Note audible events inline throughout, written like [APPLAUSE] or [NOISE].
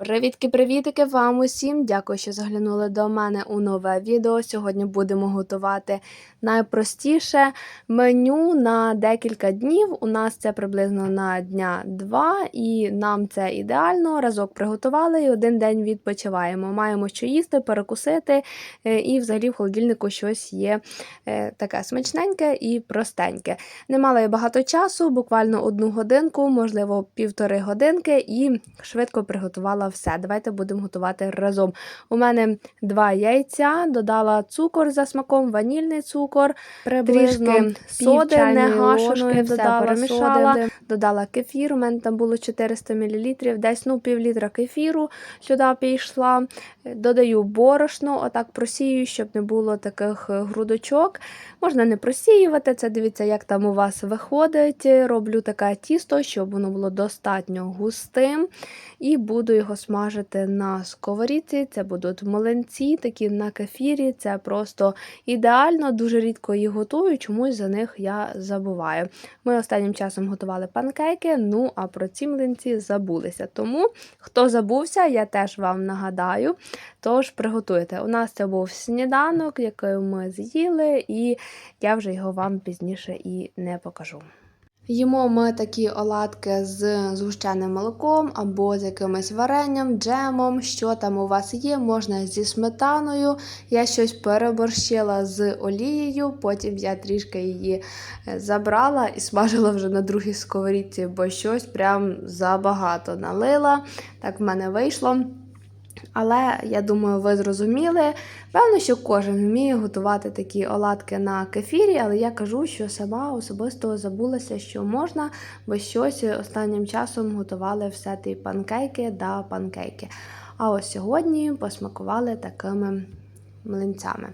Привітки-привітики вам усім! Дякую, що заглянули до мене у нове відео. Сьогодні будемо готувати найпростіше меню на декілька днів. У нас це приблизно на дня два, і нам це ідеально. Разок приготували і один день відпочиваємо. Маємо що їсти, перекусити, е, і взагалі в холодильнику щось є е, таке смачненьке і простеньке. Не мала я багато часу, буквально одну годинку, можливо, півтори годинки, і швидко приготувала все. Давайте будемо готувати разом. У мене два яйця, додала цукор за смаком, ванільний цукор, приблизно Трішки соди пів не гашеної, додала перемішала. соди, додала кефір. У мене там було 400 мл, десь ну пів літра кефіру сюди пішла. Додаю борошно, отак просію, щоб не було таких грудочок. Можна не просіювати, це дивіться, як там у вас виходить. Роблю таке тісто, щоб воно було достатньо густим. І буду його смажити на сковорідці. Це будуть млинці, такі на кефірі. Це просто ідеально, дуже рідко їх готую, чомусь за них я забуваю. Ми останнім часом готували панкейки, ну а про ці млинці забулися. Тому, хто забувся, я теж вам нагадаю. Тож приготуйте. У нас це був сніданок, який ми з'їли, і я вже його вам пізніше і не покажу. Їмо ми такі оладки з згущеним молоком або з якимось варенням, джемом, що там у вас є, можна зі сметаною. Я щось переборщила з олією, потім я трішки її е, забрала і смажила вже на другій сковорідці, бо щось прям забагато налила. Так в мене вийшло. Але я думаю, ви зрозуміли. Певно, що кожен вміє готувати такі оладки на кефірі, але я кажу, що сама особисто забулася, що можна, бо щось останнім часом готували все ті панкейки да панкейки. А ось сьогодні посмакували такими млинцями.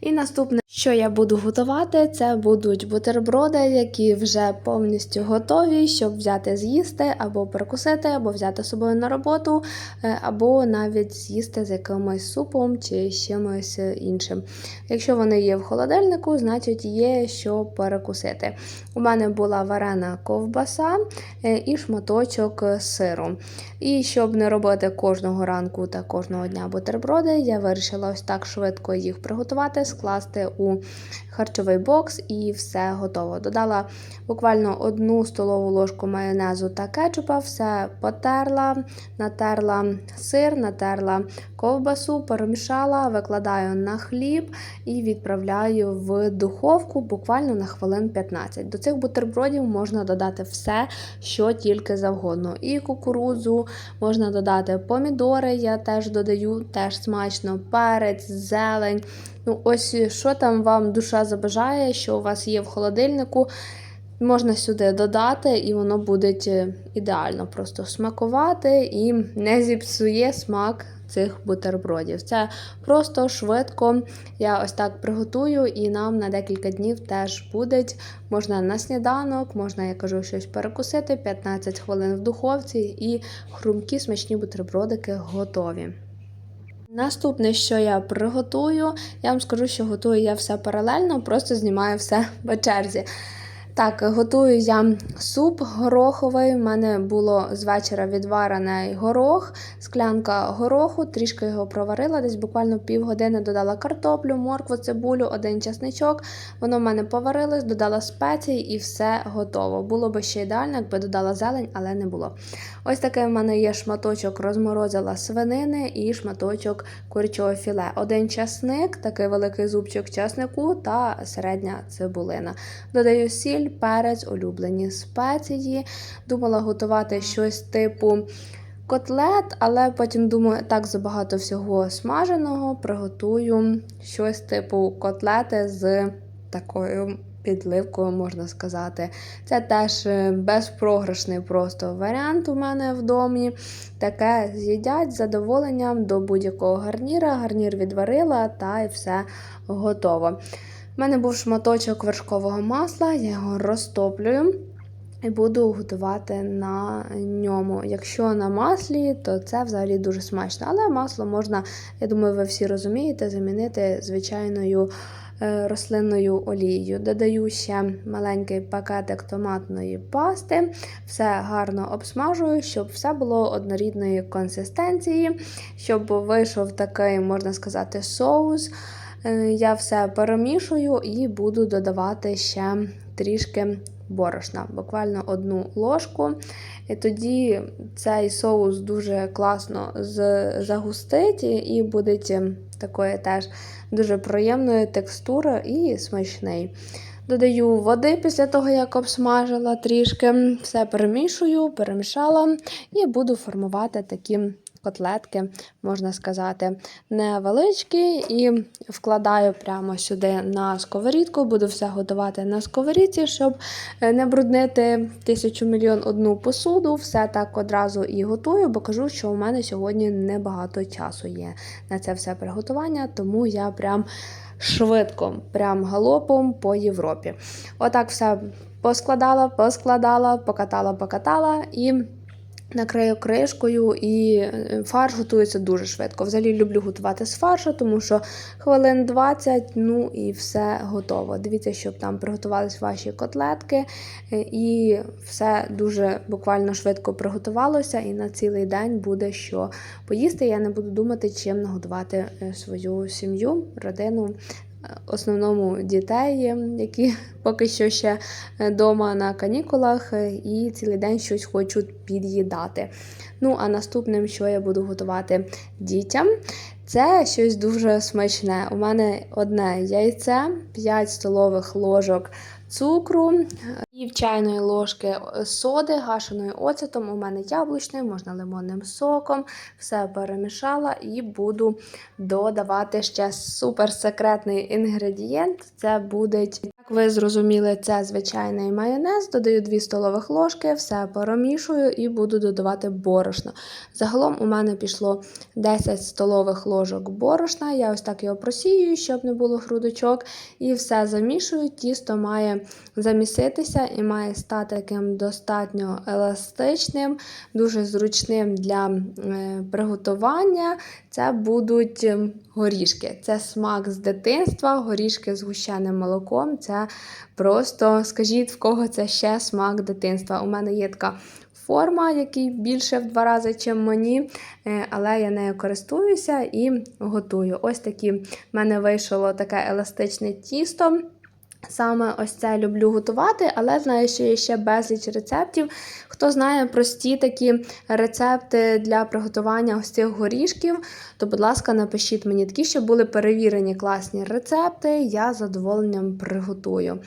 І наступне, що я буду готувати, це будуть бутерброди, які вже повністю готові, щоб взяти з'їсти, або перекусити, або взяти з собою на роботу, е, або навіть з'їсти з якимось супом чи чимось іншим. Якщо вони є в холодильнику, значить є що перекусити. У мене була варена ковбаса е, і шматочок сиру. І щоб не робити кожного ранку та кожного дня бутерброди, я вирішила ось так швидко їх приготувати, скласти у харчовий бокс і все готово. Додала буквально одну столову ложку майонезу та кетчупа, все потерла, натерла сир, натерла ковбасу, перемішала, викладаю на хліб і відправляю в духовку буквально на хвилин 15. До цих бутербродів можна додати все, що тільки завгодно. І кукурудзу, можна додати помідори, я теж додаю, теж смачно, перець, зелень. Ну, ось що там вам душа забажає, що у вас є в холодильнику. Можна сюди додати, і воно буде е, ідеально просто смакувати і не зіпсує смак цих бутербродів. Це просто швидко. Я ось так приготую, і нам на декілька днів теж буде. Можна на сніданок, можна, я кажу, щось перекусити, 15 хвилин в духовці, і хрумкі смачні бутербродики готові. Наступне, що я приготую, я вам скажу, що готую я все паралельно, просто знімаю все [LAUGHS] по черзі. Так, готую я суп гороховий. У мене було з вечора відварений горох, склянка гороху, трішки його проварила, десь буквально півгодини додала картоплю, моркву, цибулю, один часничок. Воно в мене поварилось, додала спеції і все готово. Було би ще ідеально, якби додала зелень, але не було. Ось такий в мене є шматочок розморозила свинини і шматочок курячого філе. Один часник, такий великий зубчик часнику та середня цибулина. Додаю сіль, перець, улюблені спеції. Думала готувати щось типу. Котлет, але потім думаю, так забагато всього смаженого, приготую щось типу котлети з такою підливкою, можна сказати. Це теж е, безпрограшний просто варіант у мене в домі. Таке з'їдять з задоволенням до будь-якого гарніра. Гарнір відварила та й все готово. У мене був шматочок вершкового масла, я його розтоплюю. І буду готувати на ньому. Якщо на маслі, то це взагалі дуже смачно. Але масло можна, я думаю, ви всі розумієте, замінити звичайною е, рослинною олією. Додаю ще маленький пакетик томатної пасти, все гарно обсмажую, щоб все було однорідної консистенції, щоб вийшов такий, можна сказати, соус. Е, Я все перемішую і буду додавати ще трішки борошна, буквально одну ложку. І тоді цей соус дуже класно загустить і буде такої теж дуже приємної текстури і смачний. Додаю води після того, як обсмажила трішки, все перемішую, перемішала і буду формувати такі котлетки, можна сказати, невеличкі. І вкладаю прямо сюди на сковорідку. Буду все готувати на сковорідці, щоб е, не бруднити тисячу мільйон одну посуду. Все так одразу і готую, бо кажу, що у мене сьогодні небагато часу є на це все приготування, тому я прям швидко, прям галопом по Європі. Отак все поскладала, поскладала, покатала, покатала і. Накрию кришкою і е, фарш готується дуже швидко. Взагалі люблю готувати з фаршу, тому що хвилин 20, ну і все готово. Дивіться, щоб там приготувались ваші котлетки, е, і все дуже буквально швидко приготувалося, і на цілий день буде що поїсти. Я не буду думати, чим нагодувати е, свою сім'ю, родину. Е, Основному дітей, е, які [LAUGHS] поки що ще вдома на канікулах, е, і цілий день щось хочуть під'їдати. Ну, а наступним, що я буду готувати дітям, це щось дуже смачне. У мене одне яйце, 5 столових ложок цукру, пів чайної ложки соди, гашеної оцетом. У мене яблучний, можна лимонним соком. Все перемішала і буду додавати ще суперсекретний інгредієнт. Це буде, ви зрозуміли, це звичайний майонез. Додаю 2 столових ложки, все перемішую і буду додавати борошно. Загалом у мене пішло 10 столових ложок борошна. Я ось так його просію, щоб не було грудочок. І все замішую. Тісто має заміситися і має стати таким достатньо еластичним, дуже зручним для е, приготування. Це будуть ем, горішки. Це смак з дитинства, горішки з гущеним молоком. Це просто скажіть, в кого це ще смак дитинства. У мене є така форма, який більше в два рази, ніж мені, е, але я нею користуюся і готую. Ось такі в мене вийшло таке еластичне тісто. Саме ось це люблю готувати, але знаю, що є ще безліч рецептів. Хто знає прості такі рецепти для приготування ось цих горішків, то, будь ласка, напишіть мені такі, щоб були перевірені класні рецепти, я з задоволенням приготую.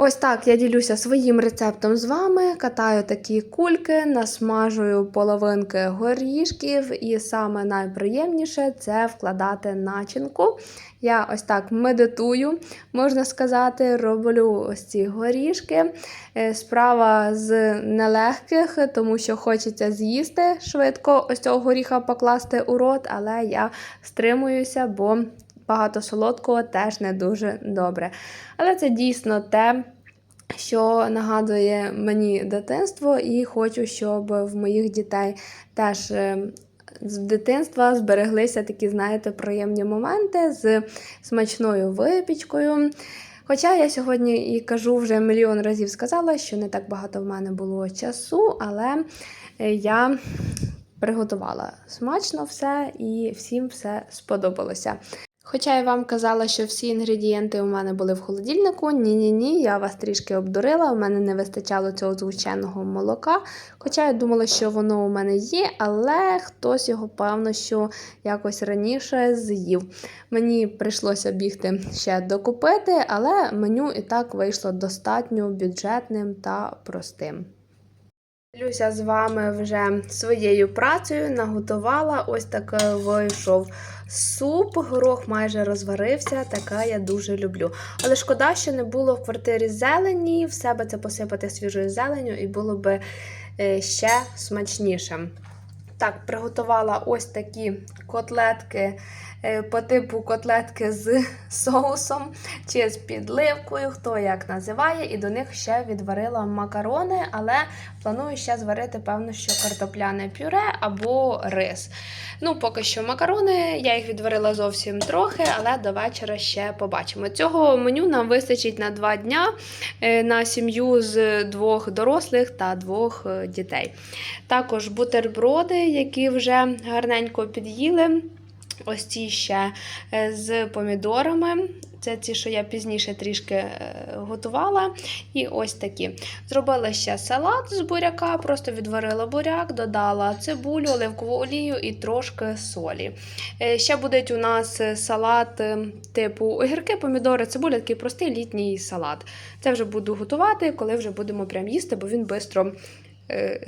Ось так я ділюся своїм рецептом з вами. Катаю такі кульки, насмажую половинки горішків, і саме найприємніше це вкладати начинку. Я ось так медитую, можна сказати, роблю ось ці горішки. Е, Справа з нелегких, тому що хочеться з'їсти швидко ось цього горіха покласти у рот, але я стримуюся, бо багато солодкого теж не дуже добре. Але це дійсно те, що нагадує мені дитинство, і хочу, щоб в моїх дітей теж. е, З дитинства збереглися такі, знаєте, приємні моменти з смачною випічкою. Хоча я сьогодні і кажу вже мільйон разів сказала, що не так багато в мене було часу, але е, я приготувала смачно все і всім все сподобалося. Хоча я вам казала, що всі інгредієнти у мене були в холодильнику. Ні-ні ні, я вас трішки обдурила, у мене не вистачало цього звичайного молока. Хоча я думала, що воно у мене є, але хтось його, певно, що якось раніше з'їв. Мені прийшлося бігти ще докупити, але меню і так вийшло достатньо бюджетним та простим. Ділюся з вами вже своєю працею, наготувала. Ось так вийшов суп, горох майже розварився, така я дуже люблю. Але шкода, що не було в квартирі зелені, в себе це посипати свіжою зеленю і було би е, ще смачніше. Так, приготувала ось такі котлетки е, по типу котлетки з [LAUGHS] соусом чи з підливкою, хто як називає, і до них ще відварила макарони, але планую ще зварити, певно, що картопляне пюре або рис. Ну, поки що макарони, я їх відварила зовсім трохи, але до вечора ще побачимо. Цього меню нам вистачить на два дня е, на сім'ю з двох дорослих та двох е, дітей. Також бутерброди, які вже гарненько під'їли. Ось ці ще е, з помідорами. Це ті, що я пізніше трішки е, готувала. І ось такі. Зробила ще салат з буряка, просто відварила буряк, додала цибулю, оливкову олію і трошки солі. Е, Ще буде у нас салат типу огірки, помідори, цибуля, такий простий літній салат. Це вже буду готувати, коли вже будемо прям їсти, бо він швидко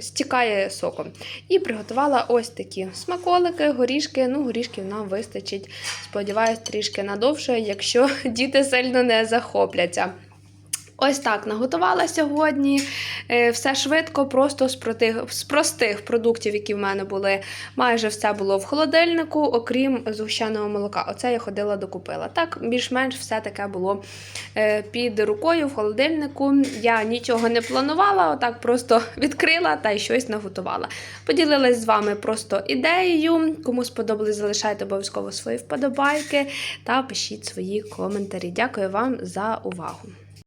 стікає соком. І приготувала ось такі смаколики, горішки. Ну, горішків нам вистачить, сподіваюсь, трішки надовше, якщо [LAUGHS] діти сильно не захопляться. Ось так наготувала сьогодні. Е, Все швидко, просто з простих, продуктів, які в мене були. Майже все було в холодильнику, окрім згущеного молока. Оце я ходила докупила. Так, більш-менш все таке було е, під рукою в холодильнику. Я нічого не планувала, отак просто [LAUGHS] відкрила та й щось наготувала. Поділилась з вами просто ідеєю. Кому сподобалось, залишайте обов'язково свої вподобайки та пишіть свої коментарі. Дякую вам за увагу.